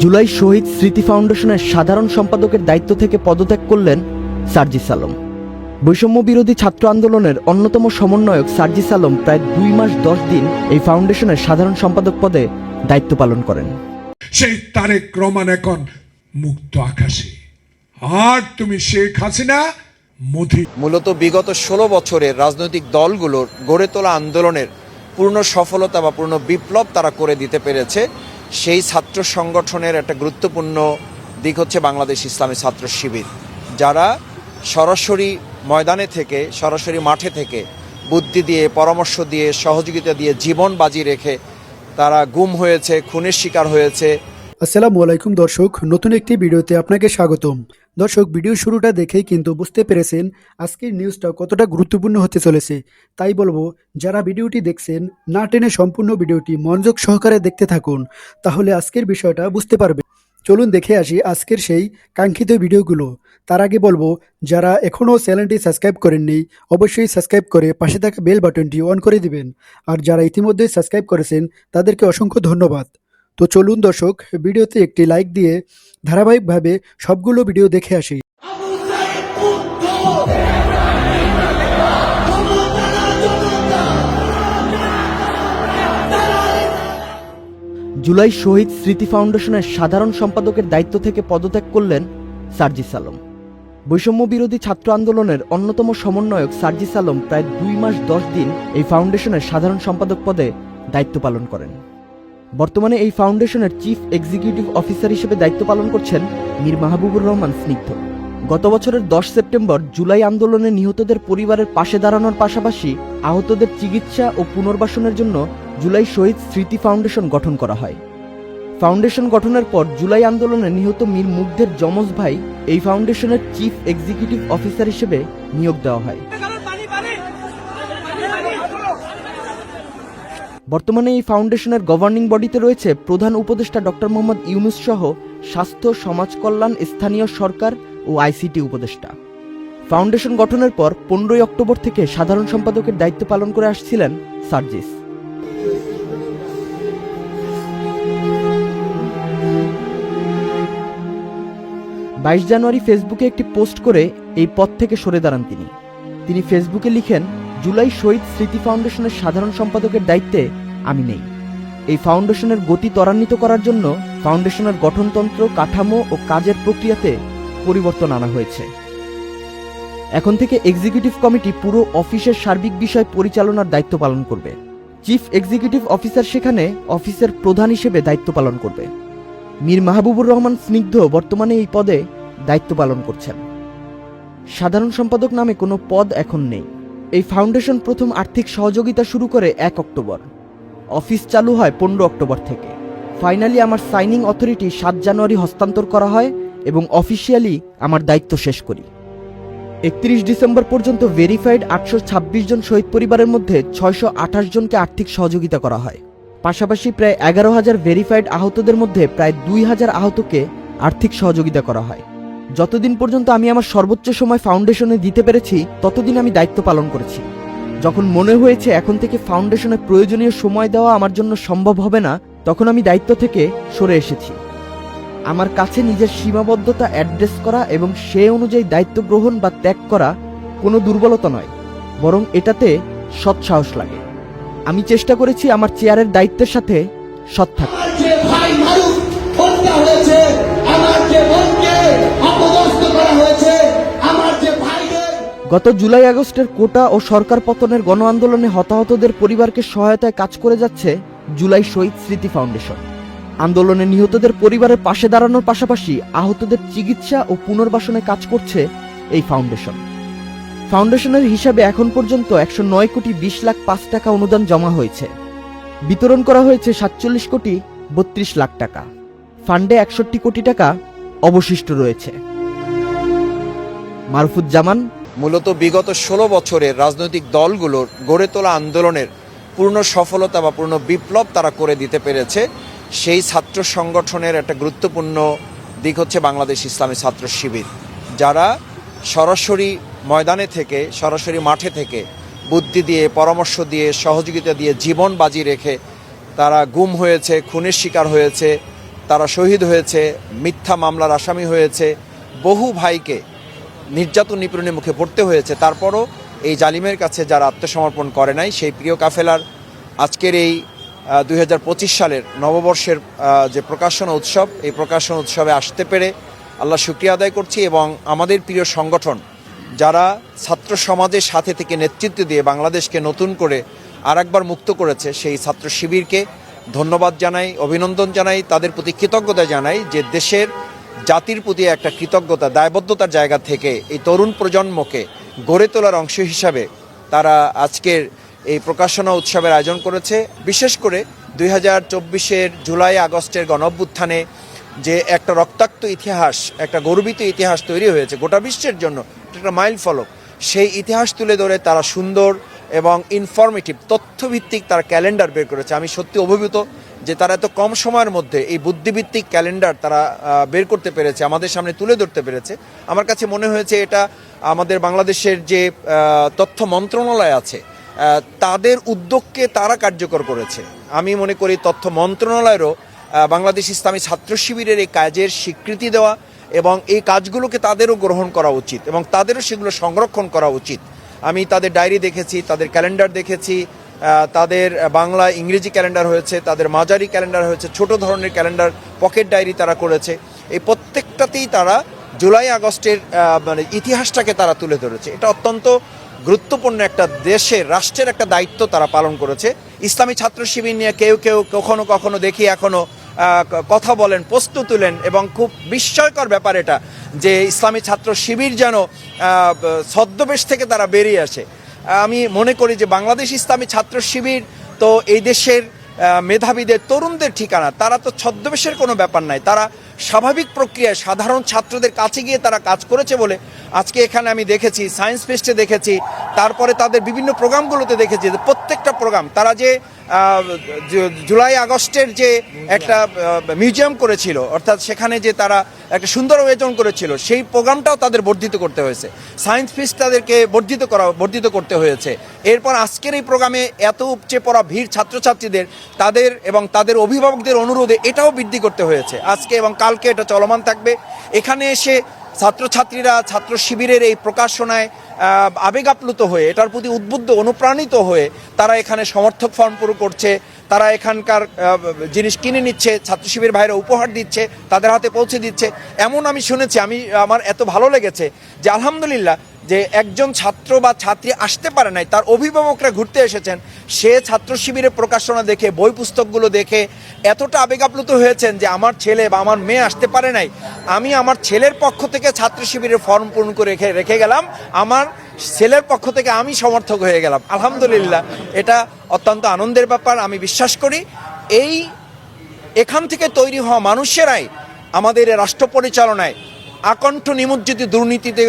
জুলাই শহীদ স্মৃতি ফাউন্ডেশনের সাধারণ সম্পাদকের দায়িত্ব থেকে পদত্যাগ করলেন সার্জিস আলম। বৈষম্য বিরোধী ছাত্র আন্দোলনের অন্যতম সমন্বয়ক সার্জিস আলম প্রায় দুই মাস দশ দিন এই ফাউন্ডেশনের সাধারণ সম্পাদক পদে দায়িত্ব পালন করেন। সেই তারেক রহমান এখন মুক্ত আকাশে। আর তুমি শেখ হাসিনা মোদি। মূলত বিগত ষোলো বছরের রাজনৈতিক দলগুলোর গড়ে তোলা আন্দোলনের পূর্ণ সফলতা বা পূর্ণ বিপ্লব তারা করে দিতে পেরেছে। সেই ছাত্র সংগঠনের একটা গুরুত্বপূর্ণ দিক হচ্ছে বাংলাদেশ ইসলামী ছাত্র শিবির, যারা সরাসরি ময়দানে থেকে, সরাসরি মাঠে থেকে বুদ্ধি দিয়ে, পরামর্শ দিয়ে, সহযোগিতা দিয়ে জীবন বাজি রেখে তারা গুম হয়েছে, খুনের শিকার হয়েছে। আসসালামু আলাইকুম দর্শক, নতুন একটি ভিডিওতে আপনাকে স্বাগতম। দর্শক, ভিডিও শুরুটা দেখেই কিন্তু বুঝতে পেরেছেন আজকের নিউজটা কতটা গুরুত্বপূর্ণ হতে চলেছে। তাই বলব, যারা ভিডিওটি দেখছেন, না টেনে সম্পূর্ণ ভিডিওটি মনোযোগ সহকারে দেখতে থাকুন, তাহলে আজকের বিষয়টা বুঝতে পারবে চলুন দেখে আসি আজকের সেই কাঙ্ক্ষিত ভিডিওগুলো। তার আগে বলব, যারা এখনও চ্যানেলটি সাবস্ক্রাইব করেননি, অবশ্যই সাবস্ক্রাইব করে পাশে থাকা বেল বাটনটি অন করে দিবেন। আর যারা ইতিমধ্যে সাবস্ক্রাইব করেছেন, তাদেরকে অসংখ্য ধন্যবাদ। তো চলুন দর্শক, ভিডিওতে একটি লাইক দিয়ে ধারাবাহিকভাবে সবগুলো ভিডিও দেখে আসি। জুলাই শহীদ স্মৃতি ফাউন্ডেশনের সাধারণ সম্পাদকের দায়িত্ব থেকে পদত্যাগ করলেন সার্জিস আলম বৈষম্য বিরোধী ছাত্র আন্দোলনের অন্যতম সমন্বয়ক সার্জিস আলম প্রায় দুই মাস দশ দিন এই ফাউন্ডেশনের সাধারণ সম্পাদক পদে দায়িত্ব পালন করেন। বর্তমানে এই ফাউন্ডেশনের চিফ এক্সিকিউটিভ অফিসার হিসেবে দায়িত্ব পালন করছেন মীর মাহবুবুর রহমান স্নিগ্ধ। গত বছরের দশ সেপ্টেম্বর জুলাই আন্দোলনে নিহতদের পরিবারের পাশে দাঁড়ানোর পাশাপাশি আহতদের চিকিৎসা ও পুনর্বাসনের জন্য জুলাই শহীদ স্মৃতি ফাউন্ডেশন গঠন করা হয়। ফাউন্ডেশন গঠনের পর জুলাই আন্দোলনে নিহত মীর মুগ্ধের যমজ ভাই এই ফাউন্ডেশনের চিফ এক্সিকিউটিভ অফিসার হিসেবে নিয়োগ দেওয়া হয়। বর্তমানে এই ফাউন্ডেশনের গভর্নিং বডিতে রয়েছে প্রধান উপদেষ্টা ডক্টর মোহাম্মদ ইউনুস সহ স্বাস্থ্য, সমাজ কল্যাণ, স্থানীয় সরকার ও আইসিটি উপদেষ্টা। ফাউন্ডেশন গঠনের পর পনেরোই অক্টোবর থেকে সাধারণ সম্পাদকের দায়িত্ব পালন করে আসছিলেন সার্জিস। বাইশ জানুয়ারি ফেসবুকে একটি পোস্ট করে এই পদ থেকে সরে দাঁড়ান তিনি। তিনি ফেসবুকে লিখেন জুলাই শহীদ স্মৃতি ফাউন্ডেশনের সাধারণ সম্পাদকের দায়িত্বে আমি নেই। এই ফাউন্ডেশনের গতি ত্বরান্বিত করার জন্য ফাউন্ডেশনের গঠনতন্ত্র, কাঠামো ও কাজের প্রক্রিয়াতে পরিবর্তন আনা হয়েছে। এখন থেকে এক্সিকিউটিভ কমিটি পুরো অফিসের সার্বিক বিষয় পরিচালনার দায়িত্ব পালন করবে। চিফ এক্সিকিউটিভ অফিসার সেখানে অফিসের প্রধান হিসেবে দায়িত্ব পালন করবে। মীর মাহবুবুর রহমান স্নিগ্ধ বর্তমানে এই পদে দায়িত্ব পালন করছেন। সাধারণ সম্পাদক নামে কোনো পদ এখন নেই। এই ফাউন্ডেশন প্রথম আর্থিক সহযোগিতা শুরু করে এক অক্টোবর। অফিস চালু হয় পনেরো অক্টোবর থেকে। ফাইনালি আমার সাইনিং অথরিটি সাত জানুয়ারি হস্তান্তর করা হয় এবং অফিসিয়ালি আমার দায়িত্ব শেষ করি। একত্রিশ ডিসেম্বর পর্যন্ত ভেরিফাইড আটশো ছাব্বিশ জন শহীদ পরিবারের মধ্যে ছয়শো আঠাশ জনকে আর্থিক সহযোগিতা করা হয়। পাশাপাশি প্রায় এগারো হাজার ভেরিফাইড আহতদের মধ্যে প্রায় দুই হাজার আহতকে আর্থিক সহযোগিতা করা হয়। যতদিন পর্যন্ত আমি আমার সর্বোচ্চ সময় ফাউন্ডেশনে দিতে পেরেছি, ততদিন আমি দায়িত্ব পালন করেছি। যখন মনে হয়েছে এখন থেকে ফাউন্ডেশনে প্রয়োজনীয় সময় দেওয়া আমার জন্য সম্ভব হবে না, তখন আমি দায়িত্ব থেকে সরে এসেছি। আমার কাছে নিজের সীমাবদ্ধতা অ্যাড্রেস করা এবং সে অনুযায়ী দায়িত্ব গ্রহণ বা ত্যাগ করা কোনো দুর্বলতা নয়, বরং এটাতে সৎসাহস লাগে। আমি চেষ্টা করেছি আমার চেয়ারের দায়িত্বের সাথে সৎ থাকতে গত জুলাই আগস্টের কোটা ও সরকার পতনের গণ আন্দোলনে হতাহতদের পরিবারকে সহায়তায় কাজ করে যাচ্ছে জুলাই শহীদ স্মৃতি ফাউন্ডেশন। আন্দোলনে নিহতদের পরিবারের পাশে দাঁড়ানোর পাশাপাশি আহতদের চিকিৎসা ও পুনর্বাসনে কাজ করছে এই ফাউন্ডেশন। ফাউন্ডেশনের হিসাবে এখন পর্যন্ত একশো নয় কোটি বিশ লাখ পাঁচ টাকা অনুদান জমা হয়েছে। বিতরণ করা হয়েছে সাতচল্লিশ কোটি বত্রিশ লাখ টাকা। ফান্ডে একষট্টি কোটি টাকা অবশিষ্ট রয়েছে। মারুফুজ্জামান মূলত বিগত ষোলো বছরের রাজনৈতিক দলগুলোর গড়ে তোলা আন্দোলনের পূর্ণ সফলতা বা পূর্ণ বিপ্লব তারা করে দিতে পেরেছে। সেই ছাত্র সংগঠনের একটা গুরুত্বপূর্ণ দিক হচ্ছে বাংলাদেশ ইসলামী ছাত্র শিবির, যারা সরাসরি ময়দানে থেকে, সরাসরি মাঠে থেকে বুদ্ধি দিয়ে, পরামর্শ দিয়ে, সহযোগিতা দিয়ে জীবন বাজি রেখে তারা গুম হয়েছে, খুনের শিকার হয়েছে, তারা শহীদ হয়েছে, মিথ্যা মামলার আসামি হয়েছে। বহু ভাইকে নির্যাতন নিপীড়নের মুখে পড়তে হয়েছে। তারপরও এই জালিমের কাছে যারা আত্মসমর্পণ করে নাই, সেই প্রিয় কাফেলার আজকের এই দু হাজার পঁচিশ সালের নববর্ষের যে প্রকাশনা উৎসব, এই প্রকাশনা উৎসবে আসতে পেরে আল্লাহ শুক্রিয়া আদায় করছি এবং আমাদের প্রিয় সংগঠন যারা ছাত্র সমাজের সাথে থেকে নেতৃত্ব দিয়ে বাংলাদেশকে নতুন করে আরেকবার মুক্ত করেছে, সেই ছাত্র শিবিরকে ধন্যবাদ জানাই, অভিনন্দন জানাই, তাদের প্রতি কৃতজ্ঞতা জানাই যে দেশের জাতির প্রতি একটা কৃতজ্ঞতা, দায়বদ্ধতার জায়গা থেকে এই তরুণ প্রজন্মকে গড়ে তোলার অংশ হিসাবে তারা আজকের এই প্রকাশনা উৎসবের আয়োজন করেছে। বিশেষ করে দুই হাজার চব্বিশের জুলাই আগস্টের গণঅভ্যুত্থানে যে একটা রক্তাক্ত ইতিহাস, একটা গর্বিত ইতিহাস তৈরি হয়েছে গোটা বিশ্বের জন্য একটা মাইল ফলক। সেই ইতিহাস তুলে ধরে তারা সুন্দর এবং ইনফরমেটিভ তথ্যভিত্তিক তার ক্যালেন্ডার বের করেছে। আমি সত্যি অভিভূত যে তারা এত কম সময়ের মধ্যে এই বুদ্ধিভিত্তিক ক্যালেন্ডার তারা বের করতে পেরেছে, আমাদের সামনে তুলে ধরতে পেরেছে। আমার কাছে মনে হয়েছে এটা আমাদের বাংলাদেশের যে তথ্য মন্ত্রণালয় আছে তাদের উদ্যোগকে তারা কার্যকর করেছে। আমি মনে করি তথ্য মন্ত্রণালয়েরও বাংলাদেশ ইসলামী ছাত্র শিবিরের এই কাজের স্বীকৃতি দেওয়া এবং এই কাজগুলোকে তাদেরও গ্রহণ করা উচিত এবং তাদেরও সেগুলো সংরক্ষণ করা উচিত। আমি তাদের ডায়েরি দেখেছি, তাদের ক্যালেন্ডার দেখেছি তাদের বাংলা ইংরেজি ক্যালেন্ডার হয়েছে, তাদের মাঝারি ক্যালেন্ডার হয়েছে, ছোট ধরনের ক্যালেন্ডার পকেট ডায়েরি তারা করেছে। এই প্রত্যেকটাতেই তারা জুলাই আগস্টের মানে ইতিহাসটাকে তারা তুলে ধরেছে। এটা অত্যন্ত গুরুত্বপূর্ণ একটা দেশের রাষ্ট্রের একটা দায়িত্ব তারা পালন করেছে। ইসলামী ছাত্র শিবির নিয়ে কেউ কেউ কখনো কখনো দেখি এখনও কথা বলেন প্রশ্ন তুলেন এবং খুব বিস্ময়কর ব্যাপার এটা যে ইসলামী ছাত্র শিবির যেন ছদ্মবেশ থেকে তারা বেরিয়ে আসে। আমি মনে করি যে বাংলাদেশ ইসলামী ছাত্র শিবির তো এই দেশের মেধাবীদের, তরুণদের ঠিকানা, তারা তো ছদ্মবেশের কোনো ব্যাপার নাই। তারা স্বাভাবিক প্রক্রিয়ায় সাধারণ ছাত্রদের কাছে গিয়ে তারা কাজ করেছে বলে আজকে এখানে আমি দেখেছি সায়েন্স ফেস্টে দেখেছি, তারপরে তাদের বিভিন্ন প্রোগ্রামগুলোতে দেখেছি, যে প্রত্যেকটা প্রোগ্রাম, তারা যে জুলাই আগস্টের যে একটা মিউজিয়াম করেছিল, অর্থাৎ সেখানে যে তারা একটা সুন্দর আয়োজন করেছিল, সেই প্রোগ্রামটাও তাদের বর্ধিত করতে হয়েছে। সায়েন্স ফিস্ট তাদেরকে বর্ধিত করা, বর্ধিত করতে হয়েছে। এরপর আজকের এই প্রোগ্রামে এত উপচে পড়া ভিড় ছাত্রছাত্রীদের, তাদের এবং তাদের অভিভাবকদের অনুরোধে এটাও বৃদ্ধি করতে হয়েছে। আজকে এবং কালকে এটা চলমান থাকবে। এখানে এসে ছাত্রছাত্রীরা ছাত্র শিবিরের এই প্রকাশনায় আবেগাপ্লুত হয়ে, এটার প্রতি উদ্বুদ্ধ, অনুপ্রাণিত হয়ে তারা এখানে সমর্থক ফর্ম পুরো করছে। তারা এখানকার জিনিস কিনে নিচ্ছে ছাত্র শিবির ভাইরা উপহার দিচ্ছে, তাদের হাতে পৌঁছে দিচ্ছে। এমন আমি শুনেছি, আমি, আমার এত ভালো লেগেছে যে আলহামদুলিল্লাহ যে একজন ছাত্র বা ছাত্রী আসতে পারে নাই, তার অভিভাবকরা ঘুরতে এসেছেন, সে ছাত্র শিবিরের প্রকাশনা দেখে, বই পুস্তকগুলো দেখে এতটা আবেগ আপ্লুত হয়েছেন যে আমার ছেলে বা আমার মেয়ে আসতে পারে নাই। আমি আমার ছেলের পক্ষ থেকে ছাত্র শিবিরের ফর্ম পূরণ করে রেখে রেখে গেলাম। আমার ছেলের পক্ষ থেকে আমি সমর্থক হয়ে গেলাম। আলহামদুলিল্লাহ, এটা অত্যন্ত আনন্দের ব্যাপার, আমি বিশ্বাস করি। এই এখান থেকে তৈরি হওয়া মানুষেরাই আমাদের রাষ্ট্র পরিচালনায় আকণ্ঠ নিমজ্জিত দুর্নীতিতে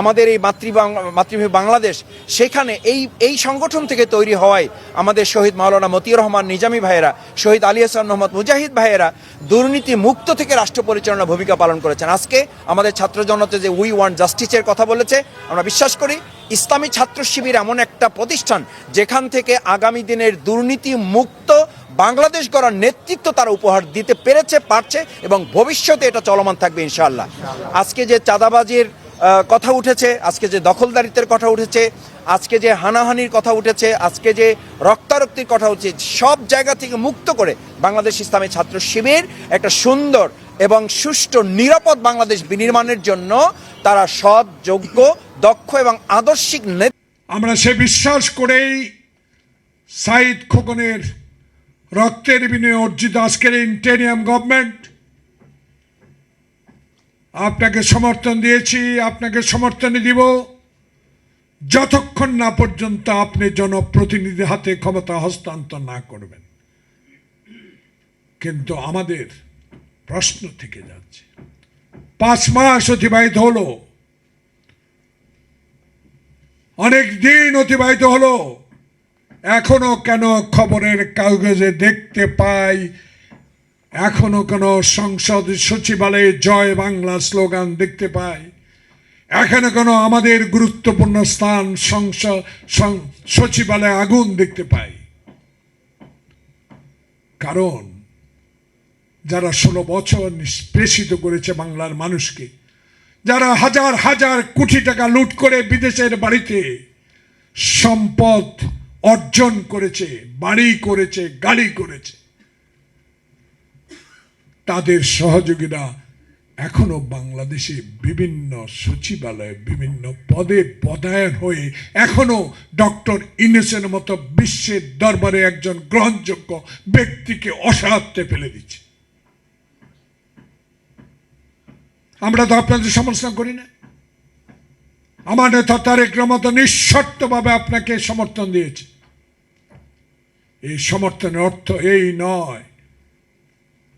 আমাদের এই মাতৃ মাতৃভূমি বাংলাদেশ, সেখানে এই এই সংগঠন থেকে তৈরি হওয়ায় আমাদের শহীদ মাওলানা মতিউর রহমান নিজামী ভাইয়েরা, শহীদ আলী হাসান মোহাম্মদ মুজাহিদ ভাইয়েরা দুর্নীতি মুক্ত থেকে রাষ্ট্র পরিচালনা ভূমিকা পালন করেছেন। আজকে আমাদের ছাত্র জনতা যে উই ওয়ান্ট জাস্টিসের কথা বলেছে, আমরা বিশ্বাস করি ইসলামী ছাত্র শিবির এমন একটা প্রতিষ্ঠান যেখান থেকে আগামী দিনের দুর্নীতি মুক্ত বাংলাদেশ গড়ার নেতৃত্ব তারা উপহার দিতে পেরেছে, পারছে এবং ভবিষ্যতে এটা চলমান থাকবে ইনশাআল্লাহ। আজকে যে চাঁদাবাজির কথা উঠেছে, আজকে যে দখলদারিত্বের কথা উঠেছে, আজকে যে হানাহানির কথা উঠেছে, আজকে যে রক্তারক্তির কথা উঠছে, সব জায়গা থেকে মুক্ত করে বাংলাদেশ ইসলামী ছাত্র শিবির একটা সুন্দর এবং সুষ্ঠু, নিরাপদ বাংলাদেশ বিনির্মাণের জন্য তারা সৎ, যোগ্য, দক্ষ এবং আদর্শিক আমরা সে বিশ্বাস করেই সাইদ খোকনের রক্তের বিনিময়ে অর্জিত আজকের ইন্টেরিয়াম গভর্নমেন্ট আপনাকে সমর্থন দিয়েছি, আপনাকে সমর্থন দিব। যতক্ষণ না পর্যন্ত আপনি জনপ্রতিনিধি হাতে ক্ষমতা হস্তান্তর না করবেন। কিন্তু আমাদের প্রশ্ন থেকে যাচ্ছে। পাঁচ মাস অতিবাহিত হলো। অনেক দিন অতিবাহিত হলো। এখনও কেন খবরের কাগজে দেখতে পাই এখনও কেন সংসদ সচিবালয়ে জয় বাংলা স্লোগান দেখতে পাই। এখনও কেন আমাদের গুরুত্বপূর্ণ স্থান সংসদ সচিবালয়ে আগুন দেখতে পাই। কারণ যারা ষোলো বছর নিষ্পেষিত করেছে বাংলার মানুষকে, যারা হাজার হাজার কোটি টাকা লুট করে বিদেশের বাড়িতে সম্পদ অর্জন করেছে, বাড়ি করেছে, গাড়ি করেছে তাদের সহযোগীরা এখনও বাংলাদেশে বিভিন্ন সচিবালয়ে, বিভিন্ন পদে পদায়ন হয়ে এখনও ডক্টর ইনেসের মতো বিশ্বের দরবারে একজন গ্রহণযোগ্য ব্যক্তিকে অসাহাত্যে ফেলে দিচ্ছে। আমরা তো আপনাদের সমর্থন করি না। আমার নেতা তারেক রহমত নিঃশর্তভাবে আপনাকে সমর্থন দিয়েছে। এই সমর্থনের অর্থ এই নয়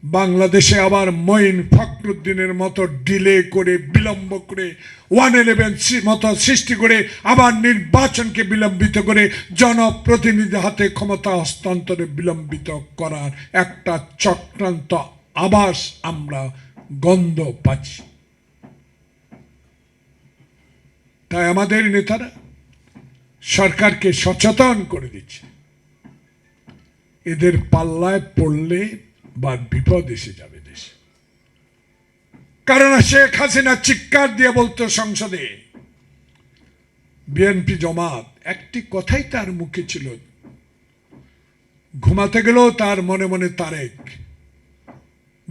বাংলাদেশে আবার মঈন ফখরুদ্দিনের মতো ডিলে করে, বিলম্ব করে, ওয়ান ইলেভেন মতো সৃষ্টি করে, আবার নির্বাচনকে বিলম্বিত করে জনপ্রতিনিধি হাতে ক্ষমতা হস্তান্তরে বিলম্বিত করার একটা চক্রান্ত আবাস আমরা গন্ধ পাচ্ছি। তাই আমাদের নেতারা সরকারকে সচেতন করে দিচ্ছে। এদের পাল্লায় পড়লে বা বিপদ এসে যাবে দেশে। কারণ শেখ হাসিনা চিৎকার দিয়ে বলতো সংসদে, বিএনপি জমাত, একটি কথাই তার মুখে ছিল। ঘুমাতে গেলেও তার মনে মনে তারেক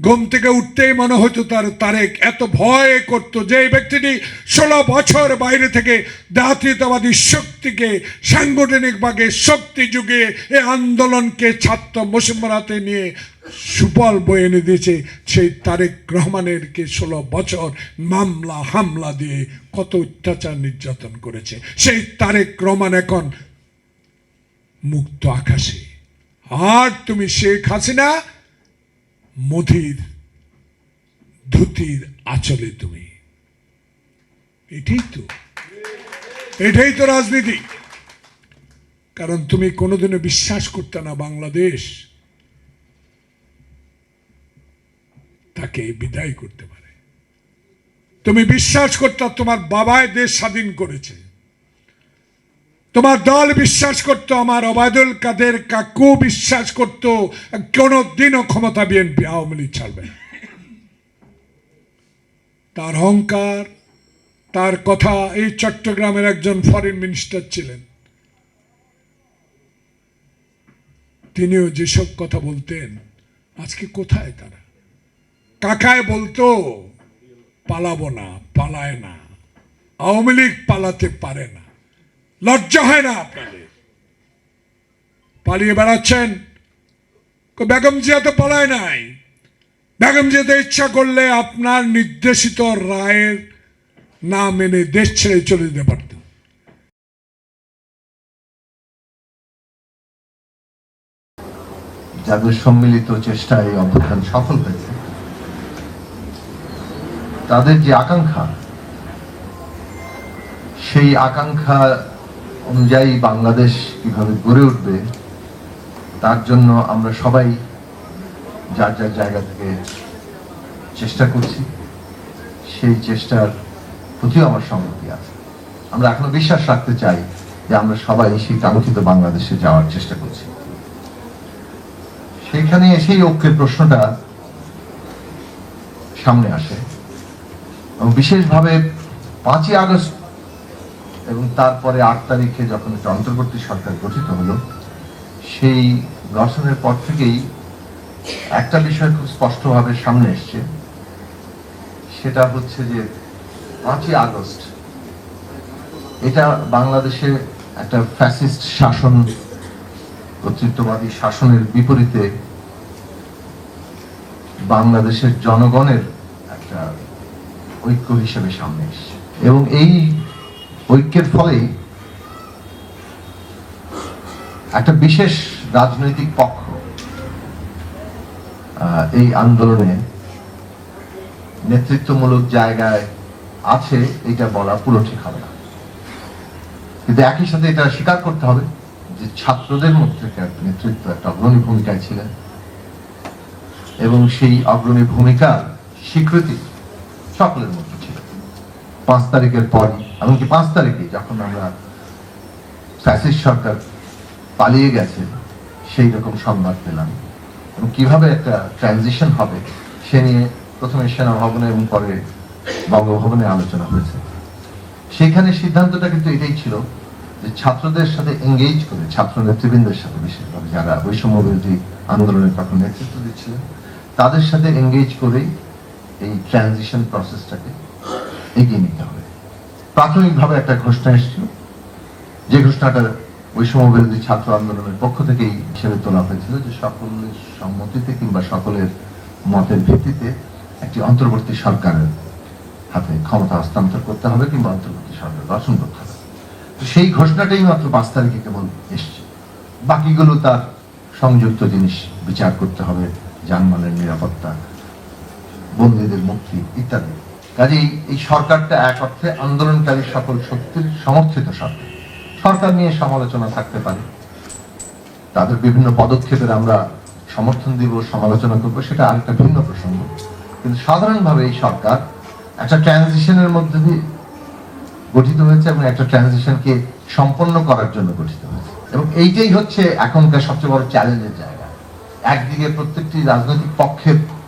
ঘুম থেকে উঠতেই মনে হতো তার তারেক এত ভয় করত যে ব্যক্তিটি ষোলো বছর বাইরে থেকে জাতীয়তাবাদী শক্তিকে সাংগঠনিকভাবে শক্তি যুগে এ আন্দোলনকে ছাত্র মুসলমানাতে নিয়ে সুফল বয়ে এনে দিয়েছে। সেই তারেক রহমানেরকে ষোলো বছর মামলা, হামলা দিয়ে কত অত্যাচার নির্যাতন করেছে। সেই তারেক রহমান এখন মুক্ত আকাশে। আর তুমি শেখ হাসিনা মধির, ধুতির আচলে তুমি। এটাই তো। এটাই তো রাজনীতি। কারণ তুমি কোনোদিনও বিশ্বাস করতে না বাংলাদেশ। তাকে বিদায় করতে পারে। তুমি বিশ্বাস করতে তোমার বাবায় দেশ স্বাধীন করেছে। তোমার দল বিশ্বাস করতো, আমার ওবায়দুল কাদের কাকু বিশ্বাস করতো কোন দিনও ক্ষমতা বিএনপি আওয়ামী লীগ ছাড়বে তার অহংকার, তার কথা, এই চট্টগ্রামের একজন ফরেন মিনিস্টার ছিলেন। তিনিও যেসব কথা বলতেন, আজকে কোথায় তারা? কাকায় বলতো, পালাবো না, পালায় না, আওয়ামী লীগ পালাতে পারে না। লজ্জা হয় না। আপনাদের পালিয়ে বেড়াচ্ছেন। বেগম জিয়া তো পালায় নাই। বেগম জিয়াতে ইচ্ছা করলে আপনার নির্দেশিত রায়ের না মেনে দেশ ছেড়ে চলে যেতে পারতেন যাদের সম্মিলিত চেষ্টায় এই অভ্যুত্থান সফল হয়েছে, তাদের যে আকাঙ্ক্ষা, সেই আকাঙ্ক্ষা অনুযায়ী বাংলাদেশ কীভাবে গড়ে উঠবে, তার জন্য আমরা সবাই যার যার জায়গা থেকে চেষ্টা করছি, সেই চেষ্টার প্রতিও আমার সম্মতি আছে। আমরা এখনও বিশ্বাস রাখতে চাই যে আমরা সবাই সেই কাঙ্ক্ষিত বাংলাদেশে যাওয়ার চেষ্টা করছি। সেখানে এসেই ঐক্যের প্রশ্নটা সামনে আসে এবং বিশেষভাবে পাঁচই আগস্ট এবং তারপরে আট তারিখে যখন একটা অন্তর্বর্তী সরকার গঠিত হলো, সেই গঠনের পর থেকেই একটা বিষয় খুব স্পষ্টভাবে সামনে এসছে। সেটা হচ্ছে যে পাঁচই আগস্ট, এটা বাংলাদেশে একটা ফ্যাসিস্ট শাসন, কর্তৃত্ববাদী শাসনের বিপরীতে বাংলাদেশের জনগণের একটা ঐক্য হিসেবে সামনে এসছে। এবং এই ঐক্যের ফলেই একটা বিশেষ রাজনৈতিক পক্ষ এই আন্দোলনে নেতৃত্বমূলক জায়গায় আছে, এটা বলা পুরো ঠিক হবে না। কিন্তু একই সাথে এটা স্বীকার করতে হবে যে ছাত্রদের মধ্যে নেতৃত্ব, একটা অগ্রণী ভূমিকায় ছিলেন। এবং সেই অগ্রণী ভূমিকা স্বীকৃতি সকলের মধ্যে ছিল। পাঁচ তারিখের পর এমনকি পাঁচ তারিখে যখন আমরা ফ্যাসিস্ট সরকার পালিয়ে গেছে, সেই রকম সংবাদ পেলাম। এবং কীভাবে একটা ট্রানজিশন হবে, সে নিয়ে প্রথমে সেনা ভবনে এবং পরে বঙ্গভবনে আলোচনা হয়েছে। সেখানে সিদ্ধান্তটা কিন্তু এটাই ছিল যে ছাত্রদের সাথে এঙ্গেজ করে, ছাত্র নেতৃবৃন্দের সাথে বিশেষভাবে যারা বৈষম্য বিরোধী আন্দোলনের তখন নেতৃত্ব দিচ্ছিলেন, তাদের সাথে এঙ্গেজ করেই এই ট্রানজিশন প্রসেসটাকে এগিয়ে নিতে হবে। প্রাথমিকভাবে একটা ঘোষণা এসেছিল। যে ঘোষণাটা বৈষম্য বিরোধী ছাত্র আন্দোলনের পক্ষ থেকেই হিসেবে তোলা হয়েছিল যে সকলের সম্মতিতে কিংবা সকলের মতের ভিত্তিতে একটি অন্তর্বর্তী সরকারের হাতে ক্ষমতা হস্তান্তর করতে হবে কিংবা অন্তর্বর্তী সরকার গঠন করতে হবে। তো সেই ঘোষণাটাই মাত্র পাঁচ তারিখে কেবল এসছে। বাকিগুলো তার সংযুক্ত জিনিস বিচার করতে হবে যানবাহনের নিরাপত্তা, বন্দীদের মুক্তি ইত্যাদি। কাজেই এই সরকারটা এক অর্থে আন্দোলনকারী সকল শক্তির সমর্থিত সরকার। সরকার নিয়ে সমালোচনা থাকতে পারে। তাদের বিভিন্ন পদক্ষেপের আমরা সমর্থন দিব, সমালোচনা করব, সেটা আরেকটা ভিন্ন প্রসঙ্গ। কিন্তু সাধারণভাবে এই সরকার একটা ট্রানজিশনের মধ্যে দিয়ে গঠিত হয়েছে এবং একটা ট্রানজিশনকে সম্পন্ন করার জন্য গঠিত হয়েছে। এবং এইটাই হচ্ছে এখনকার সবচেয়ে বড় চ্যালেঞ্জের জায়গা। একদিকে প্রত্যেকটি রাজনৈতিক পক্ষের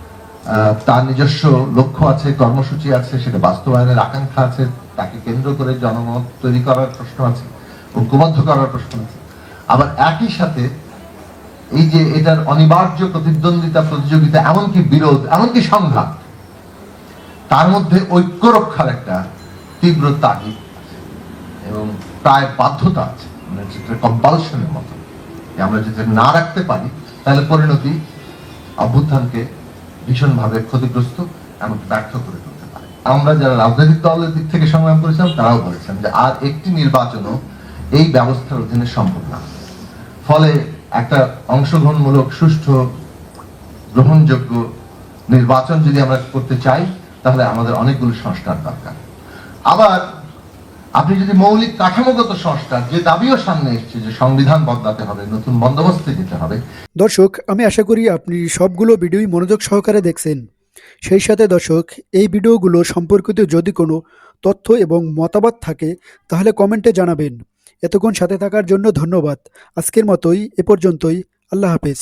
তার নিজস্ব লক্ষ্য আছে, কর্মসূচি আছে, সেটা বাস্তবায়নের আকাঙ্ক্ষা আছে, তাকে কেন্দ্র করে জনমত তৈরি করার প্রশ্ন আছে, ঐক্যবদ্ধ করার প্রশ্ন আছে। আবার একই সাথে এই যে এটার অনিবার্য প্রতিদ্বন্দ্বিতা, প্রতিযোগিতা, এমনকি বিরোধ, এমনকি সংঘাত, তার মধ্যে ঐক্য রক্ষার একটা তীব্র তাগিদ এবং প্রায় বাধ্যতা আছে। মানে কম্পালশনের মতো। আমরা যদি না রাখতে পারি, তাহলে পরিণতি অভ্যুত্থানকে ভীষণভাবে ক্ষতিগ্রস্ত এমনকি ব্যর্থ করে তুলতে পারে। আমরা যারা রাজনৈতিক দলের দিক থেকে সংগ্রাম করেছিলাম, তারাও বলেছেন যে আর একটি নির্বাচনও এই ব্যবস্থার অধীনে সম্ভব না। ফলে একটা অংশগ্রহণমূলক, সুষ্ঠু, গ্রহণযোগ্য নির্বাচন যদি আমরা করতে চাই, তাহলে আমাদের অনেকগুলো সংস্কার দরকার। আবার আপনি যদি মৌলিক কাঠামোগত সংস্কার যে দাবিও সামনে এসছে যে সংবিধান বদলাতে হবে, নতুন বন্দোবস্তে যেতে হবে। দর্শক, আমি আশা করি আপনি সবগুলো ভিডিওই মনোযোগ সহকারে দেখছেন। সেই সাথে দর্শক, এই ভিডিওগুলো সম্পর্কিত যদি কোনো তথ্য এবং মতামত থাকে, তাহলে কমেন্টে জানাবেন। এতক্ষণ সাথে থাকার জন্য ধন্যবাদ। আজকের মতোই, এ পর্যন্তই। আল্লাহ হাফেজ।